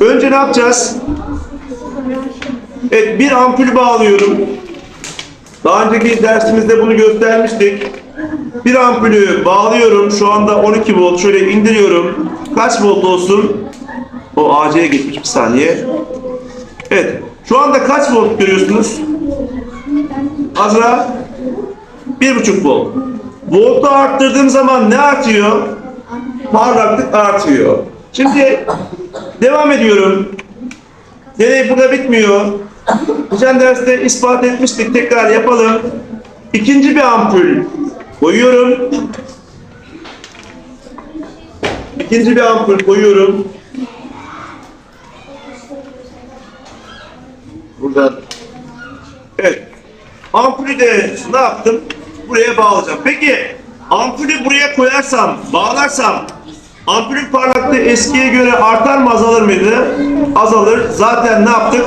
Önce ne yapacağız? Evet bir ampul bağlıyorum. Daha önceki dersimizde bunu göstermiştik. Bir ampulü bağlıyorum. Şu anda 12 volt. Şöyle indiriyorum. Kaç volt olsun? O AC'ye geçmiş bir saniye. Evet. Şu anda kaç volt görüyorsunuz? Azra? 1,5 volt. Voltu arttırdığım zaman ne artıyor? Parlaklık artıyor. Şimdi devam ediyorum. Deney burada bitmiyor. Geçen derste ispat etmiştik. Tekrar yapalım. İkinci bir ampul koyuyorum. İkinci bir ampul koyuyorum. Buradan. Evet. Ampulü de ne yaptım? Buraya bağlayacağım. Peki ampulü buraya koyarsam, bağlarsam ampulün parlaklığı eskiye göre artar mı azalır mıydı? Azalır. Zaten ne yaptık?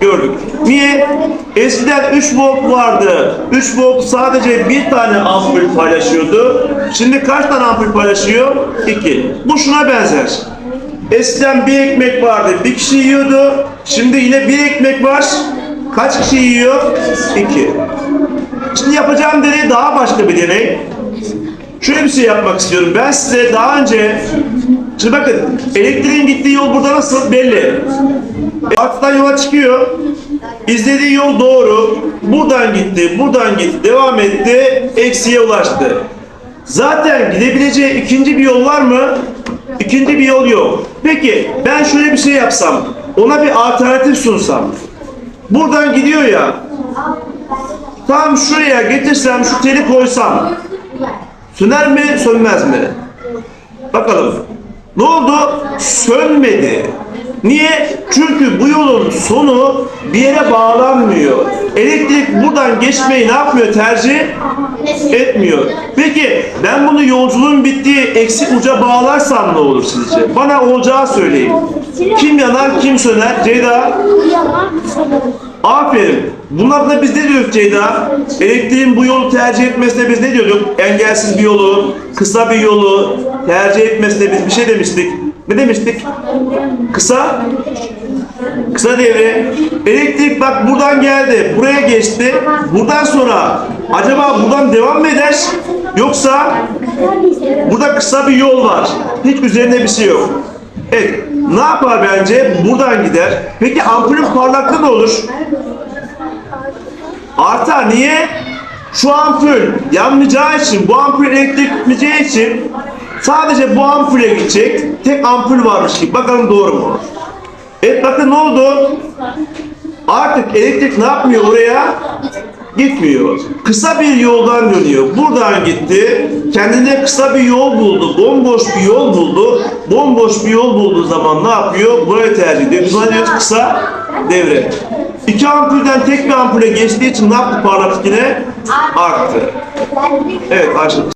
Gördük. Niye? Eskiden 3 volt vardı. 3 volt sadece bir tane ampul paylaşıyordu. Şimdi kaç tane ampul paylaşıyor? 2. Bu şuna benzer. Eskiden bir ekmek vardı. Bir kişi yiyordu. Şimdi yine bir ekmek var. Kaç kişi yiyor? İki. Şimdi yapacağım deney daha başka bir deney. Şöyle bir şey yapmak istiyorum. Ben size daha önce Şimdi bakın elektriğin gittiği yol burada nasıl belli. Artıdan yola çıkıyor. İzlediği yol doğru. Buradan gitti, buradan gitti, devam etti, eksiye ulaştı. Zaten gidebileceği ikinci bir yol var mı? İkinci bir yol yok. Peki ben şöyle bir şey yapsam, ona bir alternatif sunsam. Buradan gidiyor ya. Tam şuraya getirsem, şu teli koysam. Söner mi, sönmez mi? Bakalım. Ne oldu? Sönmedi. Niye? Çünkü bu yolun sonu bir yere bağlanmıyor. Elektrik buradan geçmeyi ne yapmıyor? Tercih etmiyor. Peki ben bunu yolculuğun bittiği eksik uca bağlarsam ne olur sizce? Bana olacağı söyleyin. Kim yanar, kim söner? Ceyda? Aferin. Bunun adına biz ne diyoruz Ceyda? Elektriğin bu yolu tercih etmesine biz ne diyorduk? Engelsiz bir yolu, kısa bir yolu tercih etmesine biz bir şey demiştik. Ne demiştik? Kısa Kısa devre. Elektrik bak buradan geldi. Buraya geçti. Buradan sonra acaba buradan devam mı eder? Yoksa burada kısa bir yol var. Hiç üzerinde bir şey yok. Evet. Ne yapar bence? Buradan gider. Peki ampulün parlaklığı ne olur? Artar. Niye? Şu ampul yanmayacağı için, bu ampul elektrik gitmeyeceği için sadece bu ampule gidecek. Tek ampul varmış gibi. Bakalım doğru mu? Evet bakın ne oldu? Artık elektrik ne yapmıyor oraya? Gitmiyor. Kısa bir yoldan dönüyor. Buradan gitti. Kendine kısa bir yol buldu. Bomboş bir yol buldu. Bomboş bir yol bulduğu zaman ne yapıyor? Burayı tercih ediyor. Kısa devre. İki ampulden tek bir ampule geçtiği için ne yaptı parlaklık yine? Arttı. Evet Ayşe.